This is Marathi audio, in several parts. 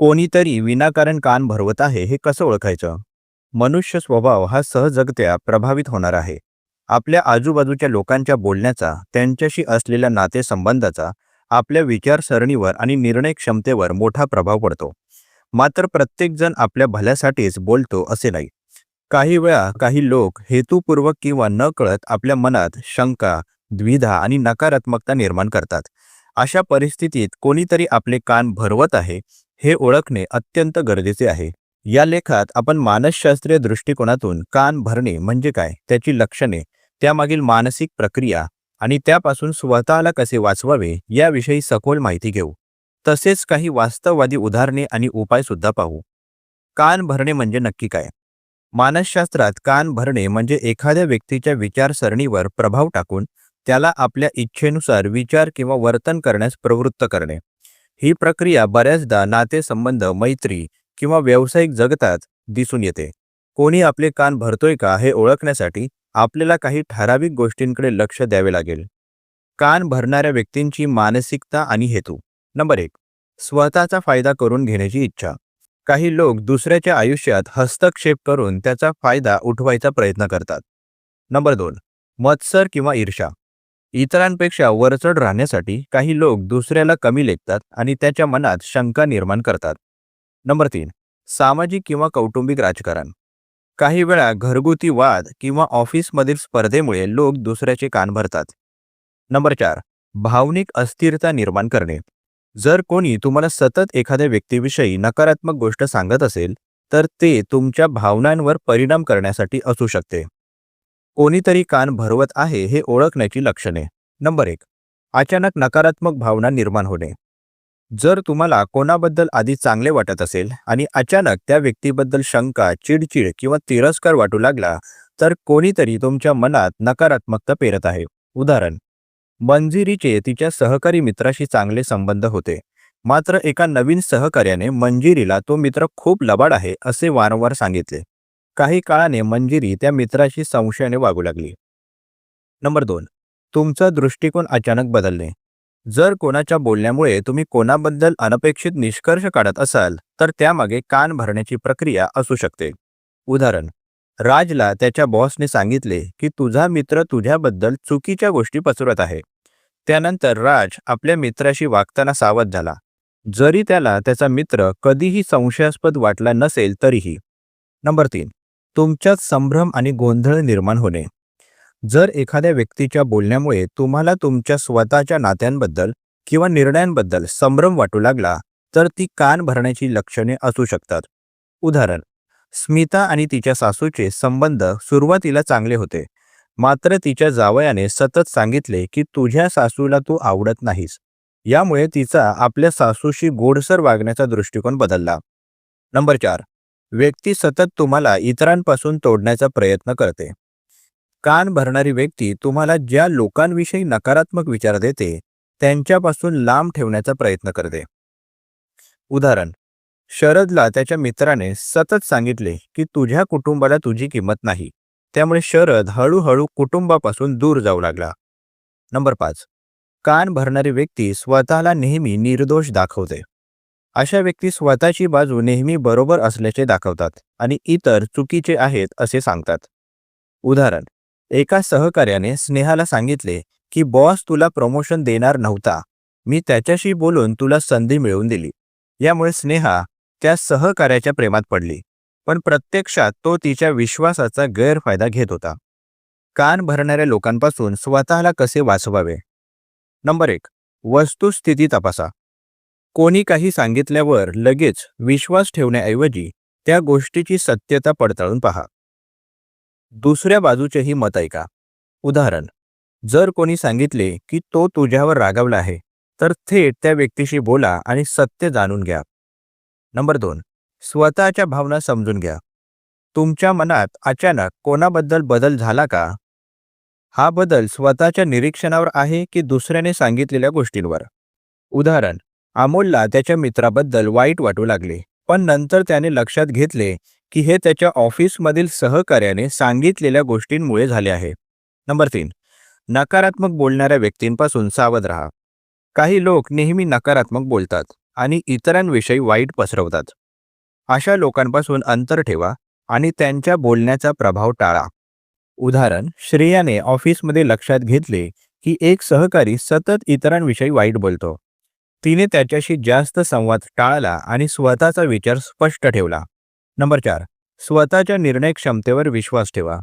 कोणीतरी विनाकारण कान भरवत आहे हे कसं ओळखायचं? मनुष्य स्वभाव हा सहजगत्या प्रभावित होणार आहे. आपल्या आजूबाजूच्या लोकांच्या बोलण्याचा त्यांच्याशी असलेल्या नातेसंबंधाचा आपल्या विचारसरणीवर आणि निर्णय क्षमतेवर मोठा प्रभाव पडतो. मात्र प्रत्येकजण आपल्या भल्यासाठीच बोलतो असे नाही. काही वेळा काही लोक हेतुपूर्वक किंवा न कळत आपल्या मनात शंका द्विधा आणि नकारात्मकता निर्माण करतात. अशा परिस्थितीत कोणीतरी आपले कान भरवत आहे हे ओळखणे अत्यंत गरजेचे आहे. या लेखात आपण मानसशास्त्रीय दृष्टिकोनातून कान भरणे म्हणजे काय त्याची लक्षणे त्यामागील मानसिक प्रक्रिया आणि त्यापासून स्वतःला कसे वाचवावे याविषयी सखोल माहिती घेऊ. तसेच काही वास्तववादी उदाहरणे आणि उपाय सुद्धा पाहू. कान भरणे म्हणजे नक्की काय? मानसशास्त्रात कान भरणे म्हणजे एखाद्या व्यक्तीच्या विचारसरणीवर प्रभाव टाकून त्याला आपल्या इच्छेनुसार विचार किंवा वर्तन करण्यास प्रवृत्त करणे. ही प्रक्रिया बऱ्याचदा नातेसंबंध मैत्री किंवा व्यावसायिक जगतात दिसून येते. कोणी आपले कान भरतोय का हे ओळखण्यासाठी आपल्याला काही ठराविक गोष्टींकडे लक्ष द्यावे लागेल. कान भरणाऱ्या व्यक्तींची मानसिकता आणि हेतू. नंबर एक स्वतःचा फायदा करून घेण्याची इच्छा. काही लोक दुसऱ्याच्या आयुष्यात हस्तक्षेप करून त्याचा फायदा उठवायचा प्रयत्न करतात. नंबर दोन मत्सर किंवा ईर्षा इतरांपेक्षा वरचढ राहण्यासाठी काही लोक दुसऱ्याला कमी लेखतात आणि त्याच्या मनात शंका निर्माण करतात. नंबर तीन सामाजिक किंवा कौटुंबिक राजकारण. काही वेळा घरगुती वाद किंवा ऑफिसमधील स्पर्धेमुळे लोक दुसऱ्याचे कान भरतात. नंबर चार भावनिक अस्थिरता निर्माण करणे. जर कोणी तुम्हाला सतत एखाद्या व्यक्तीविषयी नकारात्मक गोष्ट सांगत असेल तर ते तुमच्या भावनांवर परिणाम करण्यासाठी असू शकते. कोणीतरी कान भरवत आहे हे ओळखण्याची लक्षणे. नंबर एक. अचानक नकारात्मक भावना निर्माण होणे. जर तुम्हाला कोणाबद्दल आधी चांगले वाटत असेल आणि अचानक त्या व्यक्तीबद्दल शंका चिडचिड किंवा तिरस्कार वाटू लागला तर कोणीतरी तुमच्या मनात नकारात्मकता पेरत आहे. उदाहरण. मंजिरीचे तिच्या सहकारी मित्राशी चांगले संबंध होते. मात्र एका नवीन सहकार्याने मंजिरीला तो मित्र खूप लबाड आहे असे वारंवार सांगितले. काही काळाने मंजिरी त्या मित्राशी संशयाने वागू लागली. नंबर दोन. तुमचा दृष्टिकोन अचानक बदलणे. जर कोणाच्या बोलण्यामुळे तुम्ही कोणाबद्दल अनपेक्षित निष्कर्ष काढत असाल तर त्यामागे कान भरण्याची प्रक्रिया असू शकते. उदाहरण. राजला त्याच्या बॉसने सांगितले की तुझा मित्र तुझ्याबद्दल चुकीच्या गोष्टी पसरत आहे. त्यानंतर राज आपल्या मित्राशी वागताना सावध झाला. जरी त्याला त्याचा मित्र कधीही संशयास्पद वाटला नसेल तरीही. नंबर तीन. तुमच्यात संभ्रम आणि गोंधळ निर्माण होणे. जर एखाद्या व्यक्तीच्या बोलण्यामुळे तुम्हाला तुमच्या स्वतःच्या नात्यांबद्दल किंवा निर्णयांबद्दल संभ्रम वाटू लागला तर ती कान भरण्याची लक्षणे असू शकतात. उदाहरण स्मिता आणि तिच्या सासूचे संबंध सुरुवातीला चांगले होते. मात्र तिच्या जावयाने सतत सांगितले की तुझ्या सासूला तू आवडत नाहीस. यामुळे तिचा आपल्या सासूशी गोडसर वागण्याचा दृष्टिकोन बदलला. नंबर चार व्यक्ती सतत तुम्हाला इतरांपासून तोडण्याचा प्रयत्न करते. कान भरणारी व्यक्ती तुम्हाला ज्या लोकांविषयी नकारात्मक विचार देते त्यांच्यापासून लांब ठेवण्याचा प्रयत्न करते. उदाहरण शरदला त्याच्या मित्राने सतत सांगितले की तुझ्या कुटुंबाला तुझी किंमत नाही. त्यामुळे शरद हळूहळू कुटुंबापासून दूर जाऊ लागला. नंबर पाच कान भरणारी व्यक्ती स्वतःला नेहमी निर्दोष दाखवते. अशा व्यक्ती स्वतःची बाजू नेहमी बरोबर असल्याचे दाखवतात आणि इतर चुकीचे आहेत असे सांगतात. उदाहरण एका सहकार्याने स्नेहाला सांगितले की बॉस तुला प्रमोशन देणार नव्हता. मी त्याच्याशी बोलून तुला संधी मिळवून दिली. यामुळे स्नेहा त्या सहकार्याच्या प्रेमात पडली पण प्रत्यक्षात तो तिच्या विश्वासाचा गैरफायदा घेत होता. कान भरणाऱ्या लोकांपासून स्वतःला कसे वाचवावे? नंबर एक वस्तुस्थिती तपासा. कोणी काही सांगितल्यावर लगेच विश्वास ठेवण्याऐवजी त्या गोष्टीची सत्यता पडताळून पहा. दुसऱ्या बाजूचेही मत ऐका. उदाहरण जर कोणी सांगितले की तो तुझ्यावर रागावला आहे तर थेट त्या व्यक्तीशी बोला आणि सत्य जाणून घ्या. नंबर दोन स्वतःच्या भावना समजून घ्या. तुमच्या मनात अचानक कोणाबद्दल बदल झाला का? हा बदल स्वतःच्या निरीक्षणावर आहे की दुसऱ्याने सांगितलेल्या गोष्टींवर? उदाहरण अमोलला त्याच्या मित्राबद्दल वाईट वाटू लागले. पण नंतर त्याने लक्षात घेतले की हे त्याच्या ऑफिसमधील सहकार्याने सांगितलेल्या गोष्टींमुळे झाले आहे. नंबर तीन. नकारात्मक बोलणाऱ्या व्यक्तींपासून सावध राहा. काही लोक नेहमी नकारात्मक बोलतात आणि इतरांविषयी वाईट पसरवतात. अशा लोकांपासून अंतर ठेवा आणि त्यांच्या बोलण्याचा प्रभाव टाळा. उदाहरण श्रेयाने ऑफिसमध्ये लक्षात घेतले की एक सहकारी सतत इतरांविषयी वाईट बोलतो. तिने त्याच्याशी जास्त संवाद टाळला आणि स्वतःचा विचार स्पष्ट ठेवला. नंबर चार. स्वतःच्या निर्णय क्षमतेवर विश्वास ठेवा.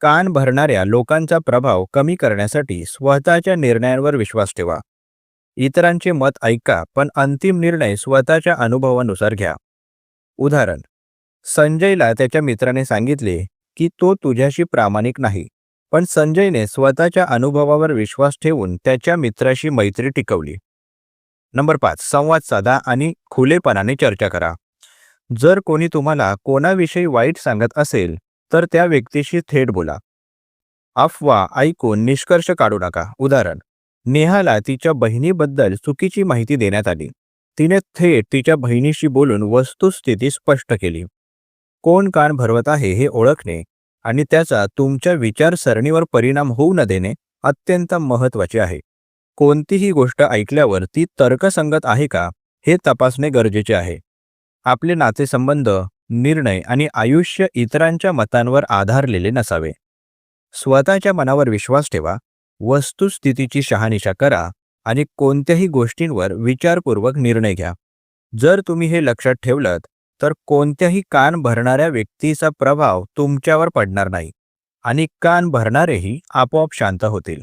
कान भरणाऱ्या लोकांचा प्रभाव कमी करण्यासाठी स्वतःच्या निर्णयांवर विश्वास ठेवा. इतरांचे मत ऐका पण अंतिम निर्णय स्वतःच्या अनुभवानुसार घ्या. उदाहरण. संजयला त्याच्या मित्राने सांगितले की तो तुझ्याशी प्रामाणिक नाही पण संजयने स्वतःच्या अनुभवावर विश्वास ठेवून त्याच्या मित्राशी मैत्री टिकवली. नंबर पाच संवाद साधा आणि खुलेपणाने चर्चा करा. जर कोणी तुम्हाला कोणाविषयी वाईट सांगत असेल तर त्या व्यक्तीशी थेट बोला. अफवा ऐकून निष्कर्ष काढू नका. उदाहरण नेहाला तिच्या बहिणीबद्दल चुकीची माहिती देण्यात आली. तिने थेट तिच्या बहिणीशी बोलून वस्तुस्थिती स्पष्ट केली. कोण कान भरवत आहे हे ओळखणे आणि त्याचा तुमच्या विचारसरणीवर परिणाम होऊ न देणे अत्यंत महत्त्वाचे आहे. कोणतीही गोष्ट ऐकल्यावर ती तर्कसंगत आहे का हे तपासणे गरजेचे आहे. आपले नातेसंबंध निर्णय आणि आयुष्य इतरांच्या मतांवर आधारलेले नसावे. स्वतःच्या मनावर विश्वास ठेवा वस्तुस्थितीची शहानिशा करा आणि कोणत्याही गोष्टींवर विचारपूर्वक निर्णय घ्या. जर तुम्ही हे लक्षात ठेवलं तर कोणत्याही कान भरणाऱ्या व्यक्तीचा प्रभाव तुमच्यावर पडणार नाही आणि कान भरणारेही आपोआप शांत होतील.